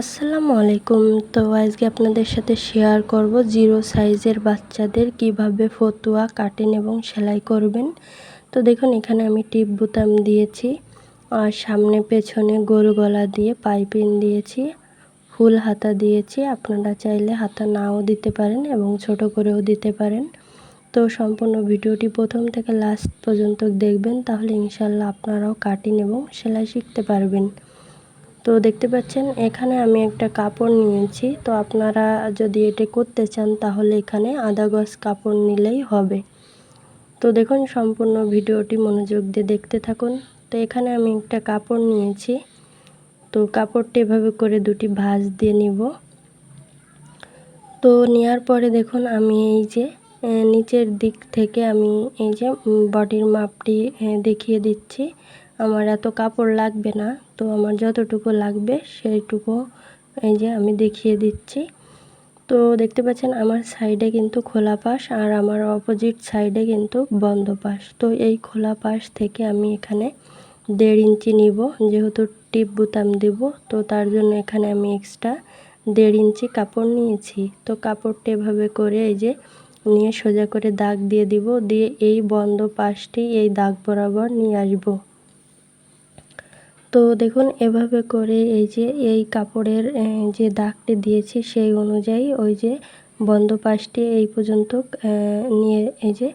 আসসালামু আলাইকুম। তো আজকে আপনাদের সাথে শেয়ার করব জিরো সাইজের বাচ্চাদের কীভাবে ফতুয়া কাটেন এবং সেলাই করবেন। তো দেখুন, এখানে আমি টিপ বোতাম দিয়েছি, আর সামনে পেছনে গোল গলা দিয়ে পাইপিন দিয়েছি, ফুল হাতা দিয়েছি। আপনারা চাইলে হাতা নাও দিতে পারেন এবং ছোট করেও দিতে পারেন। তো সম্পূর্ণ ভিডিওটি প্রথম থেকে লাস্ট পর্যন্ত দেখবেন, তাহলে ইনশাল্লাহ আপনারাও কাটিং এবং সেলাই শিখতে পারবেন। তো দেখতে পাচ্ছেন, এখানে আমি একটা কাপড় নিয়েছি। তো আপনারা যদি এটা করতে চান, তাহলে এখানে আধা গজ কাপড় নিলেই হবে। তো দেখুন, সম্পূর্ণ ভিডিওটি মনোযোগ দিয়ে দেখতে থাকুন। তো এখানে আমি একটা কাপড় নিয়েছি। তো কাপড়টি এভাবে করে দুটি ভাঁজ দিয়ে নিব। তো নেওয়ার পরে দেখুন, আমি এই যে নিচের দিক থেকে আমি এই যে বডির মাপটি দেখিয়ে দিচ্ছি। আমার এত কাপড় লাগবে না, তো আমার যতটুকু লাগবে সেইটুকু এই যে আমি দেখিয়ে দিচ্ছি। তো দেখতে পাচ্ছেন আমার সাইডে কিন্তু খোলা পাশ আর আমার অপোজিট সাইডে কিন্তু বন্ধ পাশ। তো এই খোলা পাশ থেকে আমি এখানে দেড় ইঞ্চি নিব, যেহেতু টিপ বুতাম দেব, তো তার জন্য এখানে আমি এক্সট্রা দেড় ইঞ্চি কাপড় নিয়েছি। তো কাপড়টা এভাবে করে এই যে নিয়ে সোজা করে দাগ দিয়ে দিব, দিয়ে এই বন্ধ পাশটি এই দাগ বরাবর নিয়ে আসব। তো দেখুন, এভাবে করে এই যে, এই কাপড়ের যে দাগটি দিয়েছি সেই অনুযায়ী ওই যে বন্ধ পাশটি এই পর্যন্ত নিয়ে এই যে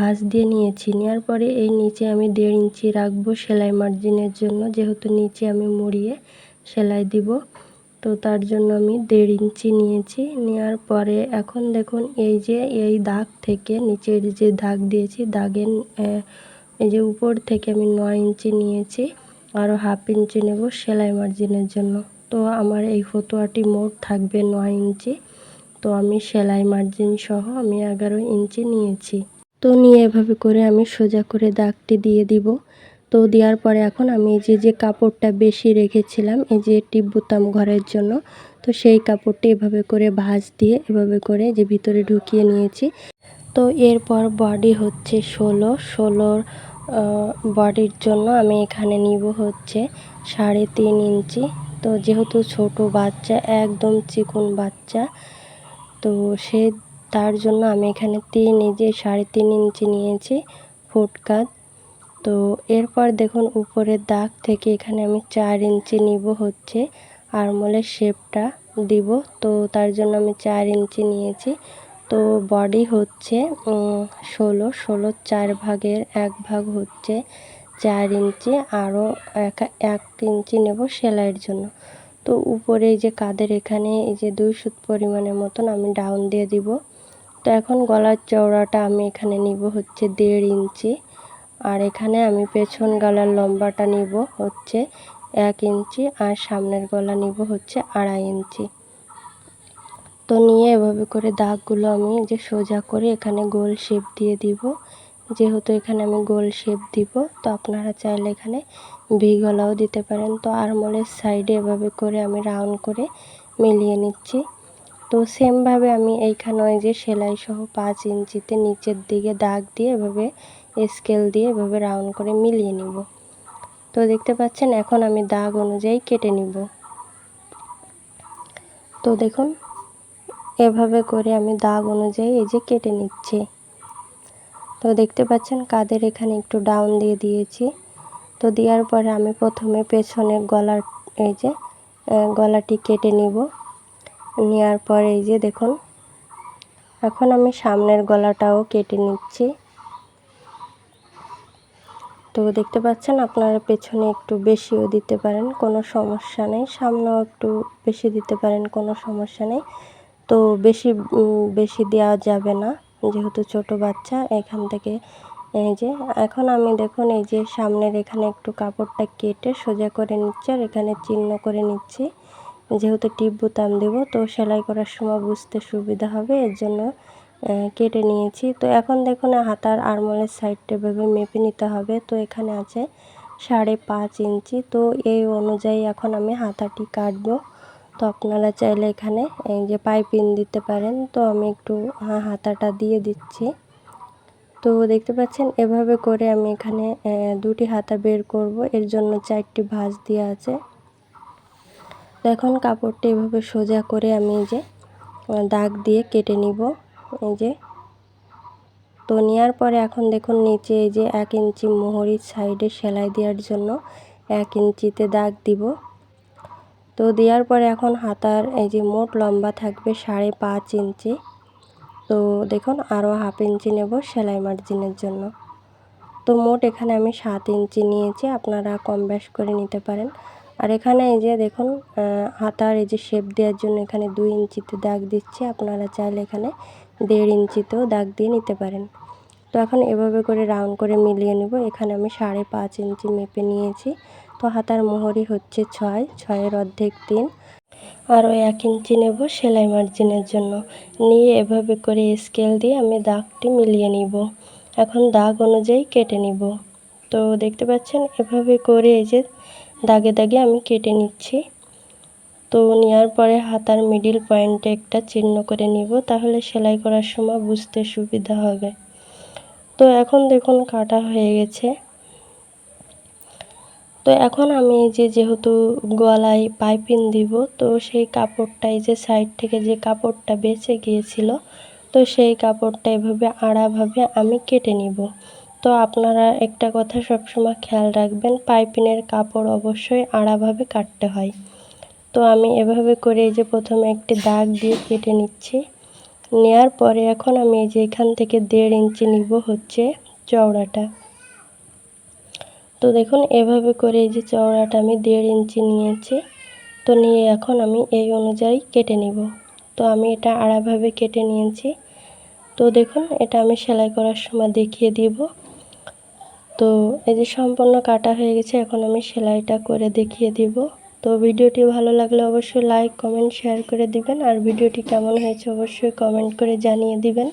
ভাঁজ দিয়ে নিয়েছি। নেওয়ার পরে এই নিচে আমি দেড় ইঞ্চি রাখব সেলাই মার্জিনের জন্য। যেহেতু নিচে আমি মুড়িয়ে সেলাই দিব, তো তার জন্য আমি দেড় ইঞ্চি নিয়েছি। নেওয়ার পরে এখন দেখুন, এই যে, এই দাগ থেকে নিচের যে দাগ দিয়েছি, দাগের এই যে উপর থেকে আমি নয় ইঞ্চি নিয়েছি। আরও হাফ ইঞ্চি নেব সেলাই মার্জিনের জন্য। তো আমার এই ফতোয়াটি মোট থাকবে নয় ইঞ্চি। তো আমি সেলাই মার্জিন সহ আমি এগারো ইঞ্চি নিয়েছি। তো নিয়ে এভাবে করে আমি সোজা করে দাগটি দিয়ে দিব। তো দেওয়ার পরে এখন আমি এই যে যে কাপড়টা বেশি রেখেছিলাম, এই যে টিপ বুতাম ঘরের জন্য, তো সেই কাপড়টি এভাবে করে ভাঁজ দিয়ে এভাবে করে যে ভিতরে ঢুকিয়ে নিয়েছি। তো এরপর বডি হচ্ছে ষোলো। ষোলোর বডির জন্য আমি এখানে নিব হচ্ছে সাড়ে তিন ইঞ্চি। তো যেহেতু ছোট বাচ্চা, একদম চিকুন বাচ্চা, তো সে তার জন্য আমি এখানে তিন ইঞ্চি সাড়ে তিন ইঞ্চি নিয়েছি ফুটকাত। তো এরপর দেখুন উপরের দাগ থেকে এখানে আমি চার ইঞ্চি নিব হচ্ছে। আরমোলের শেপটা দিব। তো তার জন্য আমি চার ইঞ্চি নিয়েছি। তো বডি হচ্ছে ষোলো ষোলো চার ভাগের এক ভাগ হচ্ছে চার ইঞ্চি আরও এক এক ইঞ্চি নেব সেলাইয়ের জন্য। তো উপরে এই যে কাদের এখানে এই যে দুই সুত পরিমাণের মতন আমি ডাউন দিয়ে দিব। তো এখন গলার চওড়াটা আমি এখানে নিব হচ্ছে দেড় ইঞ্চি। আর এখানে আমি পেছন গলার লম্বাটা নিব হচ্ছে এক ইঞ্চি আর সামনের গলা নিব হচ্ছে আড়াই ইঞ্চি। তো নিয়ে এভাবে করে দাগগুলো আমি যে সোজা করে এখানে গোল শেপ দিয়ে দিব। যেহেতু এখানে আমি গোল শেপ দিব, তো আপনারা চাইলে এখানে ভি গলাও দিতে পারেন। তো আরমোলের সাইডে এভাবে করে আমি রাউন্ড করে মিলিয়ে নিচ্ছি। তো সেমভাবে আমি এইখানে ওই যে সেলাই সহ পাঁচ ইঞ্চিতে নিচের দিকে দাগ দিয়ে এভাবে স্কেল দিয়ে এভাবে রাউন্ড করে মিলিয়ে নিব। তো দেখতে পাচ্ছেন, এখন আমি দাগ অনুযায়ী কেটে নিব। তো দেখুন এভাবে করে আমি দাগ অনুযায়ী এই যে কেটে নিচ্ছি। তো দেখতে পাচ্ছেন কাদের এখানে একটু ডাউন দিয়ে দিয়েছি। তো দেওয়ার পরে আমি প্রথমে পেছনের গলার এই যে গলাটি কেটে নিব। নেওয়ার পরে এই যে দেখুন, এখন আমি সামনের গলাটাও কেটে নিচ্ছি। তো দেখতে পাচ্ছেন আপনারা পেছনে একটু বেশিও দিতে পারেন, কোনো সমস্যা নেই। সামনেও একটু বেশি দিতে পারেন, কোনো সমস্যা নেই। তো বেশি বেশি দেওয়া যাবে না। যেহেতু ছোট বাচ্চা, এখান থেকে এই যে, এখন আমি দেখুন এই যে সামনের এখানে একটু কাপড়টা কেটে সোজা করে নিচ্ছি আর এখানে চিহ্ন করে নিচ্ছি। যেহেতু টিপ বোতাম দেব, তো সেলাই করার সময় বুঝতে সুবিধা হবে, এর জন্য কেটে নিয়েছি। তো এখন দেখুন হাতার আরমোলের সাইডটা এভাবে মেপে নিতে হবে। তো এখানে আছে সাড়ে পাঁচ ইঞ্চি। তো এই অনুযায়ী এখন আমি হাতাটি কাটবো। তো আপনারা চাইলে এখানে, এই যে পাইপিং দিতে পারেন। তো আমি একটু হাতাটা দিয়ে দিচ্ছি। তো দেখতে পাচ্ছেন, এভাবে করে আমি এখানে দুটি হাতা বের করব। এর জন্য চারটি ভাঁজ দেওয়া আছে। তো এখন কাপড়টা এভাবে সোজা করে আমি এই যে দাগ দিয়ে কেটে নিব। এই যে, তো নেওয়ার পরে এখন দেখুন, নিচে এই যে এক ইঞ্চি মোহরির সাইডে সেলাই দেওয়ার জন্য এক ইঞ্চিতে দাগ দিব। তো দেওয়ার পরে এখন হাতার এই যে মোট লম্বা থাকবে সাড়ে পাঁচ ইঞ্চি। তো দেখুন আরও হাফ ইঞ্চি নেব সেলাই মার্জিনের জন্য। তো মোট এখানে আমি সাত ইঞ্চি নিয়েছি, আপনারা কম বেশ করে নিতে পারেন। আর এখানে এই যে দেখুন হাতার এই যে শেপ দেওয়ার জন্য এখানে দুই ইঞ্চিতে দাগ দিচ্ছি, আপনারা চাইলে এখানে দেড় ইঞ্চিতেও দাগ দিয়ে নিতে পারেন। তো এখন এভাবে করে রাউন্ড করে মিলিয়ে নেব। এখানে আমি সাড়ে পাঁচ ইঞ্চি মেপে নিয়েছি। তো হাতার মোহরি হচ্ছে ছয়, ছয়ের অর্ধেক তিন। আরও এক ইঞ্চি নেব সেলাই মার্জিনের জন্য। নিয়ে এভাবে করে স্কেল দিয়ে আমি দাগটি মিলিয়ে নিব। এখন দাগ অনুযায়ী কেটে নিব। তো দেখতে পাচ্ছেন, এভাবে করে এই যে দাগে দাগে আমি কেটে নিচ্ছি। তো নেওয়ার পরে হাতার মিডিল পয়েন্টে একটা চিহ্ন করে নিব, তাহলে সেলাই করার সময় বুঝতে সুবিধা হবে। তো এখন দেখুন, কাটা হয়ে গেছে। তো এখন আমি যে যেহেতু গলায় পাইপিং দিব, তো সেই কাপড়টা এই যে সাইড থেকে যে কাপড়টা বেঁচে গিয়েছিল, তো সেই কাপড়টা এভাবে আড়াভাবে আমি কেটে নিব। তো আপনারা একটা কথা সবসময় খেয়াল রাখবেন পাইপিনের কাপড় অবশ্যই আড়াভাবে কাটতে হয়। তো আমি এভাবে করে এই যে প্রথমে একটি দাগ দিয়ে কেটে নিচ্ছি। নেয়ার পরে এখন আমি এই যে এখান থেকে দেড় ইঞ্চি নিব হচ্ছে চওড়াটা। তো দেখুন, এভাবে করে এই যে চওড়াটা আমি দেড় ইঞ্চি নিয়েছি। তো নিয়ে এখন আমি এই অনুযায়ী কেটে নিব। তো আমি এটা আড়াভাবে কেটে নিয়েছি। তো দেখুন, এটা আমি সেলাই করার সময় দেখিয়ে দিব। তো এই যে সম্পূর্ণ কাটা হয়ে গেছে, এখন আমি সেলাইটা করে দেখিয়ে দিব। তো ভিডিওটি ভালো লাগলে অবশ্যই লাইক, কমেন্ট, শেয়ার করে দিবেন। আর ভিডিওটি কেমন হয়েছে অবশ্যই কমেন্ট করে জানিয়ে দিবেন।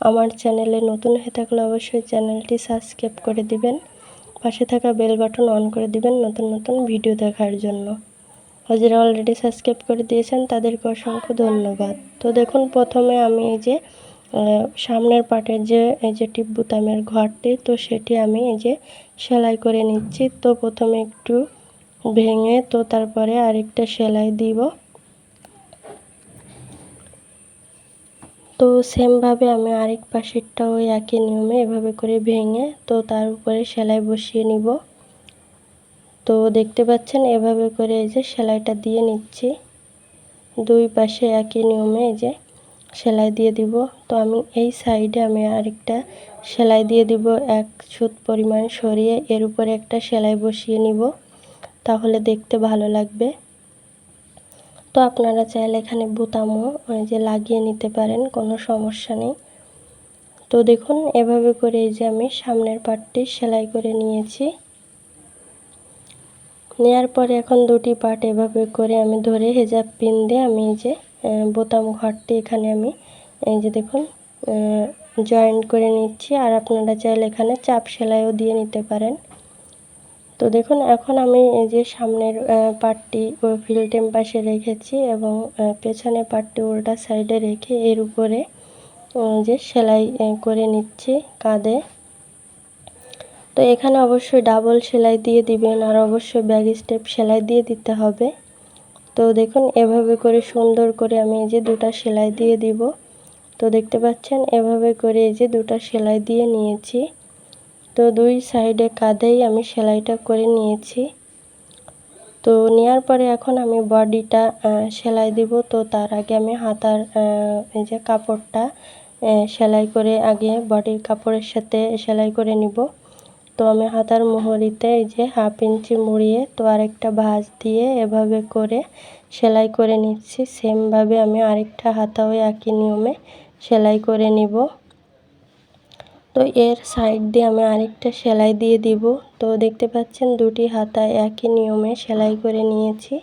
আমার চ্যানেলে নতুন হয়ে থাকলে অবশ্যই চ্যানেলটি সাবস্ক্রাইব করে দিবেন। পাশে থাকা বেল বাটন অন করে দিবেন নতুন নতুন ভিডিও দেখার জন্য। যারা অলরেডি সাবস্ক্রাইব করে দিয়েছেন, তাদেরকে অসংখ্য ধন্যবাদ। তো দেখুন, প্রথমে আমি এই যে সামনের পাটের যে, এই যে টিপ বুতামের ঘরটি, তো সেটি আমি এই যে সেলাই করে নিচ্ছি। তো প্রথমে একটু ভেঙে, তো তারপরে আরেকটা সেলাই দিব। তো সেমভাবে আমি আরেক পাশেরটাও ওই একই নিয়মে এভাবে করে ভেঙে, তো তার উপরে সেলাই বসিয়ে নিব। তো দেখতে পাচ্ছেন এভাবে করে এই যে সেলাইটা দিয়ে নিচ্ছি। দুই পাশে একই নিয়মে এই যে সেলাই দিয়ে দিব। তো আমি এই সাইডে আমি আরেকটা সেলাই দিয়ে দিব, এক সুত পরিমাণ সরিয়ে এর উপরে একটা সেলাই বসিয়ে নিব। তাহলে দেখতে ভালো লাগবে। তো আপনারা চাইলে এখানে বোতামও যে লাগিয়ে নিতে পারেন, কোনো সমস্যা নেই। তো দেখুন, এভাবে করে এই যে আমি সামনের পার্টটি সেলাই করে নিয়েছি। নেয়ার পরে এখন দুটি পার্ট এভাবে করে আমি ধরে হেজাব পিন দিয়ে আমি এই যে বোতাম ঘরটি এখানে আমি, এই যে দেখুন জয়েন্ট করে নিচ্ছি। আর আপনারা চাইলে এখানে চাপ সেলাইও দিয়ে নিতে পারেন। তো দেখুন এখন আমি এই যে সামনের পার্টটি ফিল্টেম পাশে রেখেছি এবং আহ, পেছনের পার্টটি উল্টা সাইডে রেখে এর উপরে যে সেলাই করে নিচ্ছি কাঁধে। তো এখানে অবশ্যই ডাবল সেলাই দিয়ে দিবেন আর অবশ্যই ব্যাগ স্টেপ সেলাই দিয়ে দিতে হবে। তো দেখুন এভাবে করে সুন্দর করে আমি এই যে দুটা সেলাই দিয়ে দিব। তো দেখতে পাচ্ছেন এভাবে করে এই যে দুটা সেলাই দিয়ে নিয়েছি। তো দুই সাইডে কাঁধেই আমি সেলাইটা করে নিয়েছি। তো নেওয়ার পরে এখন আমি বডিটা সেলাই দিব। তো তার আগে আমি হাতার এই যে কাপড়টা সেলাই করে আগে বডির কাপড়ের সাথে সেলাই করে নিব। তো আমি হাতার মোহরিতে এই যে হাফ ইঞ্চি মুড়িয়ে তো আরেকটা ভাঁজ দিয়ে এভাবে করে সেলাই করে নিচ্ছি। সেমভাবে আমি আরেকটা হাতাও একই নিয়মে সেলাই করে নিব। তো এর সাইড দিয়ে আমি আরেকটা সেলাই দিয়ে দিব। তো দেখতে পাচ্ছেন দুটি হাতায় একই নিয়মে সেলাই করে নিয়েছি।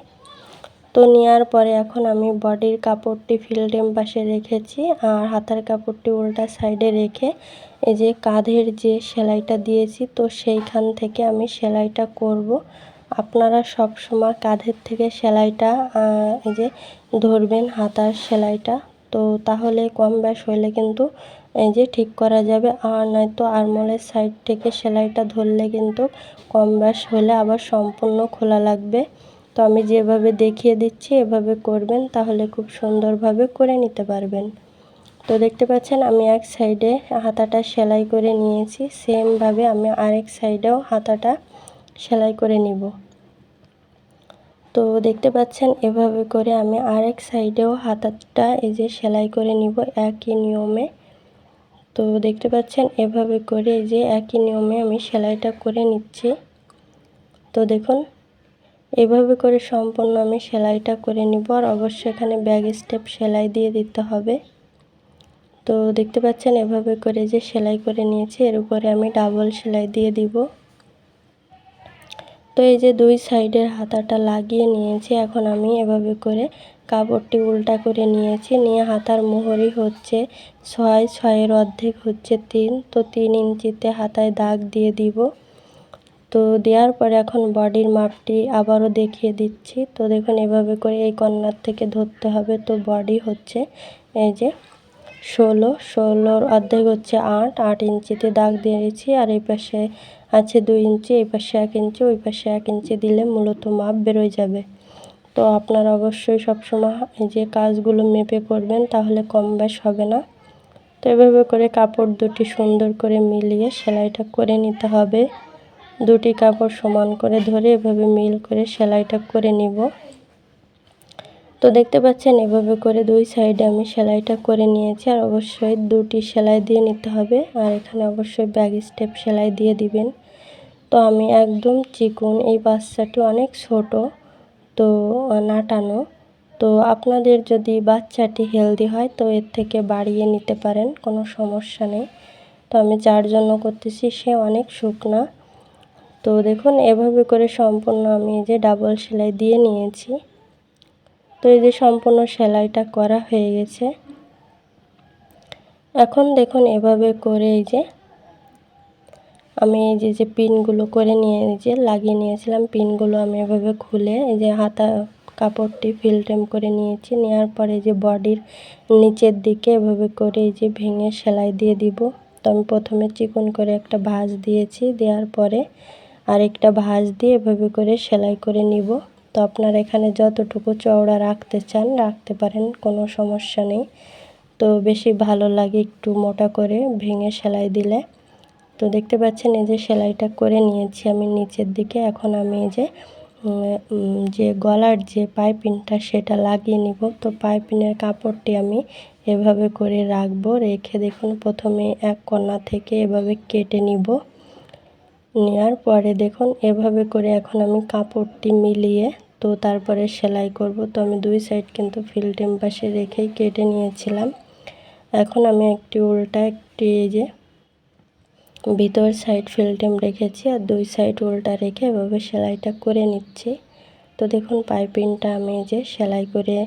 তো নেওয়ার পরে এখন আমি বডির কাপড়টি ফিল্ডেম পাশে রেখেছি আর হাতার কাপড়টি উল্টা সাইডে রেখে এই যে কাঁধের যে সেলাইটা দিয়েছি, তো সেইখান থেকে আমি সেলাইটা করব। আপনারা সব সময় কাঁধের থেকে সেলাইটা এই যে ধরবেন হাতার সেলাইটা। তো তাহলে কম ব্যাস হলে কিন্তু এই যে ঠিক করা যাবে। আর নয়তো আরমোলের সাইড থেকে সেলাইটা ধরলে কিন্তু কম ব্যাস হলে আবার সম্পূর্ণ খোলা লাগবে। তো আমি যেভাবে দেখিয়ে দিচ্ছি, এভাবে করবেন, তাহলে খুব সুন্দরভাবে করে নিতে পারবেন। তো দেখতে পাচ্ছেন, আমি এক সাইডে হাতাটা সেলাই করে নিয়েছি। সেমভাবে আমি আরেক সাইডেও হাতাটা সেলাই করে নিব। তো দেখতে পাচ্ছেন, এভাবে করে আমি আরেক সাইডেও হাতাটা এই যে সেলাই করে নিব। একই নিয়মে তো দেখতে পাচ্ছেন, এভাবে করে যে একই নিয়মে আমি সেলাইটা করে নিচ্ছি। তো দেখুন, এভাবে করে সম্পূর্ণ আমি সেলাইটা করে নিব আর অবশ্যই এখানে ব্যাগ স্টেপ সেলাই দিয়ে দিতে হবে। তো দেখতে পাচ্ছেন, এভাবে করে যে সেলাই করে নিয়েছি, এর উপরে আমি ডাবল সেলাই দিয়ে দিব। তো এই যে দুই সাইডের হাতাটা লাগিয়ে নিয়েছি, এখন আমি এভাবে করে কাপড়টি উল্টা করে নিয়েছি। নিয়ে হাতার মোহরি হচ্ছে ছয়, ছয়ের অর্ধেক হচ্ছে তিন, তো তিন ইঞ্চিতে হাতায় দাগ দিয়ে দিব। তো দেওয়ার পরে এখন বডির মাপটি আবারও দেখিয়ে দিচ্ছি। তো দেখুন, এভাবে করে এই কর্নার থেকে ধরতে হবে। তো বডি হচ্ছে এই যে ষোলো, ষোলোর অর্ধেক হচ্ছে আট আট ইঞ্চিতে দাগ দিয়েছি। আর এই পাশে আছে দুই ইঞ্চি, এই পাশে এক ইঞ্চি, ওই পাশে এক ইঞ্চি দিলে মূলত মাপ বেরোয় যাবে। তো আপনারা অবশ্যই সবসময় এই যে কাজগুলো মেপে করবেন, তাহলে কম বেশ হবে না। তো এভাবে করে কাপড় দুটি সুন্দর করে মিলিয়ে সেলাইটা করে নিতে হবে। দুটি কাপড় সমান করে ধরে এভাবে মিল করে সেলাইটা করে নিব। তো দেখতে পাচ্ছেন, এভাবে করে দুই সাইডে আমি সেলাইটা করে নিয়েছি। আর অবশ্যই দুটি সেলাই দিয়ে নিতে হবে। আর এখানে অবশ্যই ব্যাগ স্টেপ সেলাই দিয়ে দিবেন। তো আমি একদম চিকুন, এই বাচ্চাটি অনেক ছোট, তো নাটানো তো আপনাদের যদি বাচ্চাটি হেলদি হয়, তো এর থেকে বাড়িয়ে নিতে পারেন, কোনো সমস্যা নেই। তো আমি যার জন্য করতেছি, সে অনেক শুকনা। তো দেখুন, এভাবে করে সম্পূর্ণ আমি যে ডাবল সেলাই দিয়ে নিয়েছি। এই যে সম্পূর্ণ সেলাইটা করা হয়ে গেছে। এখন দেখুন এভাবে করে এই যে আমি এই যে যে পিনগুলো করে নিয়ে যে লাগিয়ে নিয়েছিলাম, পিনগুলো আমি এভাবে খুলে এই যে হাতা কাপড়টি ফিলটেম করে নিয়েছি। নেওয়ার পরে যে বডির নিচের দিকে এভাবে করে এই যে ভেঙে সেলাই দিয়ে দিব। তো আমি প্রথমে চিকন করে একটা ভাঁজ দিয়েছি, দেওয়ার পরে আরেকটা ভাঁজ দিয়ে এভাবে করে সেলাই করে নিব। তো আপনারা এখানে যতটুকু চওড়া রাখতে চান, রাখতে পারেন, কোনো সমস্যা নেই। তো বেশি ভালো লাগে একটু মোটা করে ভেঙে সেলাই দিলে। তো দেখতে পাচ্ছেন এই যে সেলাইটা করে নিয়েছি আমি নিচের দিকে। এখন আমি এই যে যে গলার যে পাইপিনটা সেটা লাগিয়ে নিব। তো পাইপিনের কাপড়টি আমি এভাবে করে রাখব, রেখে দেখুন প্রথমে এক কণা থেকে এভাবে কেটে নিব। নেওয়ার পরে দেখুন এভাবে করে এখন আমি কাপড়টি মিলিয়ে তো তারপরে সেলাই করব। তো আমি দুই সাইড কিন্তু ফিল্টেম পাশে রেখেই কেটে নিয়েছিলাম। এখন আমি একটি উল্টা, একটি এই যে ভিতর সাইড ফিল্টেম রেখেছি আর দুই সাইড উল্টা রেখে এভাবে সেলাইটা করে নিচ্ছি। তো দেখুন পাইপিংটা আমি যে সেলাই করে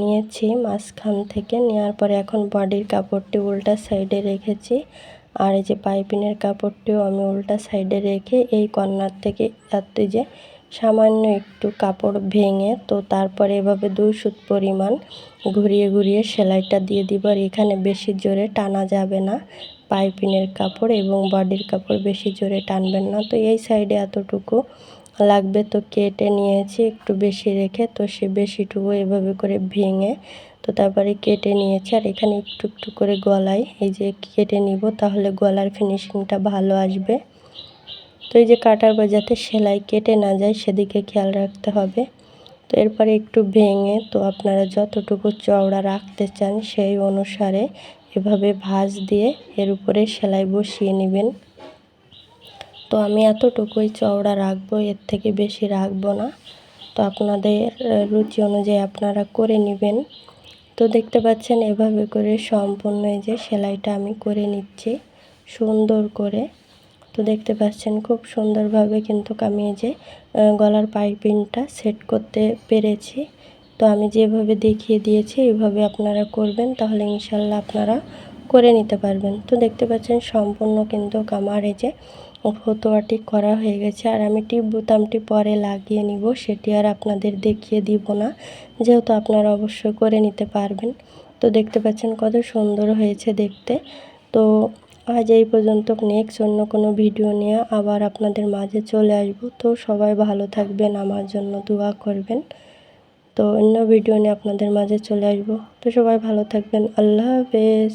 নিয়েছি মাঝখান থেকে। নেওয়ার পরে এখন বডির কাপড়টি উল্টা সাইডে রেখেছি। আর এই যে পাইপিনের কাপড়টিও আমি উল্টা সাইডে রেখে এই কর্নার থেকে এত যে সামান্য একটু কাপড় ভেঙে, তো তারপরে এভাবে দুই সুত পরিমাণ ঘুরিয়ে ঘুরিয়ে সেলাইটা দিয়ে দিব। আর এখানে বেশি জোরে টানা যাবে না। পাইপিনের কাপড় এবং বডির কাপড় বেশি জোরে টানবেন না। তো এই সাইডে এতটুকু লাগবে। তো কেটে নিয়েছি একটু বেশি রেখে, তো সে বেশিটুকু এভাবে করে ভেঙে, তো তারপরে কেটে নিয়েছি। আর এখানে একটু একটু করে গলায়, এই যে কেটে নিব, তাহলে গলার ফিনিশিংটা ভালো আসবে। তো এই যে কাটার বা যাতে সেলাই কেটে না যায়, সেদিকে খেয়াল রাখতে হবে। তো এরপরে একটু ভেঙে তো আপনারা যতটুকু চওড়া রাখতে চান সেই অনুসারে এভাবে ভাঁজ দিয়ে এর উপরে সেলাই বসিয়ে নেবেন। তো আমি এতটুকুই চওড়া রাখব, এর থেকে বেশি রাখব না। তো আপনাদের রুচি অনুযায়ী আপনারা করে নেবেন। তো দেখতে পাচ্ছেন এভাবে করে সম্পূর্ণ এই যে সেলাইটা আমি করে নিচ্ছি, সুন্দর করে। তো দেখতে পাচ্ছেন খুব সুন্দরভাবে কিন্তু আমি এই যে গলার পাইপিংটা সেট করতে পেরেছি। তো আমি যেভাবে দেখিয়ে দিয়েছি, এইভাবে আপনারা করবেন, তাহলে ইনশাল্লাহ আপনারা করে নিতে পারবেন। তো দেখতে পাচ্ছেন সম্পূর্ণ কিন্তু আমার এই যে, ফতোয়াটি করা হয়ে গেছে। আর আমি টিপ বোতামটি পরে লাগিয়ে নিব, সেটি আর আপনাদের দেখিয়ে দিব না। যেহেতু আপনারা অবশ্যই করে নিতে পারবেন। তো দেখতে পাচ্ছেন কত সুন্দর হয়েছে দেখতে। তো আজ এই পর্যন্ত নেক্সট অন্য কোনো ভিডিও নিয়ে আবার আপনাদের মাঝে চলে আসব। তো সবাই ভালো থাকবেন, আমার জন্য দোয়া করবেন। তো অন্য ভিডিও নিয়ে আপনাদের মাঝে চলে আসব। তো সবাই ভালো থাকবেন। আল্লাহ হাফেজ।